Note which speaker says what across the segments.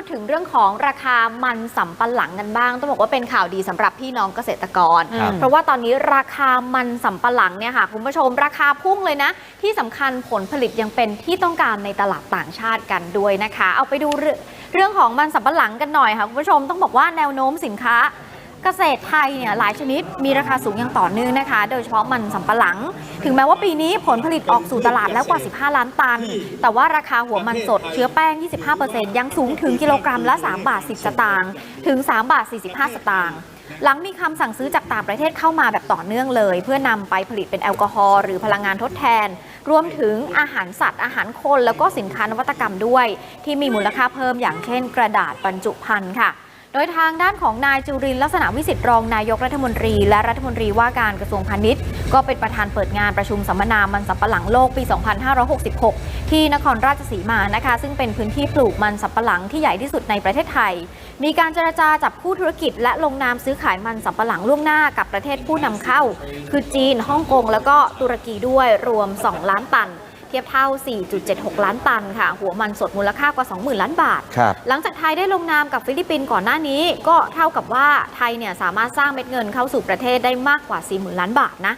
Speaker 1: ดถึงเรื่องของราคามันสำปะหลังกันบ้าง ต้องบอกว่าเป็นข่าวดีสำหรับพี่น้องเกษตรกร
Speaker 2: ครับ
Speaker 1: เพราะว่าตอนนี้ราคามันสำปะหลังเนี่ยค่ะคุณผู้ชมราคาพุ่งเลยนะ ที่สำคัญผลผลิตยังเป็นที่ต้องการในตลาดต่างชาติกันด้วยนะคะ เอาไปดูเรื่องเรื่องของมันสำปะหลังกันหน่อยค่ะคุณผู้ชมต้องบอกว่าแนวโน้มสินค้า เกษตรไทยเนี่ยหลายชนิดมีราคาสูงอย่างต่อเนื่องนะคะ โดยเฉพาะมันสำปะหลัง ถึงแม้ว่าปีนี้ผลผลิตออกสู่ตลาดแล้วกว่า 15 ล้านตัน แต่ว่าราคาหัวมันสดเชื้อแป้ง 25%ยังสูงถึงกิโลกรัมละ 3 บาท 10 สตางค์ถึง 3 บาท 45 สตางค์หลังมีคำสั่งซื้อจากต่างประเทศเข้ามาแบบต่อเนื่องเลย เพื่อนำไปผลิตเป็นแอลกอฮอล์หรือพลังงานทดแทน รวมถึงอาหารสัตว์อาหารคน แล้วก็สินค้านวัตกรรมด้วย ที่มีมูลค่าเพิ่มอย่างเช่น กระดาษบรรจุภัณฑ์ค่ะ โดยทางด้านของนายจุรินลักษณะวิสิทธิ์รองนายกรัฐมนตรี และรัฐมนตรีว่าการกระทรวงพาณิชย์ ก็เป็นประธานเปิดงานประชุมสัมมนามันสำปะหลังโลกปี 2566 ที่นครราชสีมานะคะ ซึ่งเป็นพื้นที่ปลูกมันสำปะหลังที่ใหญ่ที่สุดในประเทศไทย มีการเจรจาจับคู่ธุรกิจ และลงนามซื้อขายมันสำปะหลังล่วงหน้ากับประเทศผู้นำเข้า คือจีนฮ่องกงแล้วก็ตุรกีด้วยรวม 2 ล้านตัน ทียบเท่า 4.76 ล้านตันค่ะ หัวมันสดมูลค่ากว่า 20,000 ล้านบาท
Speaker 2: ครับ
Speaker 1: หลังจากไทยได้ลงนามกับฟิลิปปินส์ก่อนหน้านี้ ก็เท่ากับว่าไทยเนี่ยสามารถสร้างเม็ดเงินเข้าสู่ประเทศได้มากกว่า 40,000 ล้านบาทนะ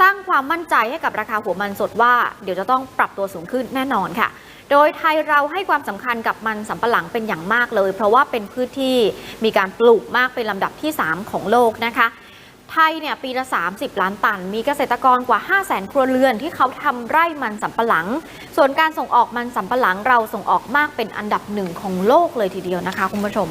Speaker 1: สร้างความมั่นใจให้กับราคาหัวมันสดว่า เดี๋ยวจะต้องปรับตัวสูงขึ้นแน่นอนค่ะโดยไทยเราให้ความสำคัญกับมันสำปะหลังเป็นอย่างมากเลย เพราะว่าเป็นพืชที่มีการปลูกมากเป็นลำดับที่ 3 ของโลกนะคะ ไทยเนี่ยปีละ 30 ล้านตัน มีเกษตรกรกว่า 5 0 0แสนครัวเรือนที่เขาทำไร่มันสำปะหลัง ส่วนการส่งออกมันสำปะหลังเราส่งออกมากเป็นอันดับหนึ่งของโลกเลยทีเดียวนะคะคุณผู้ชม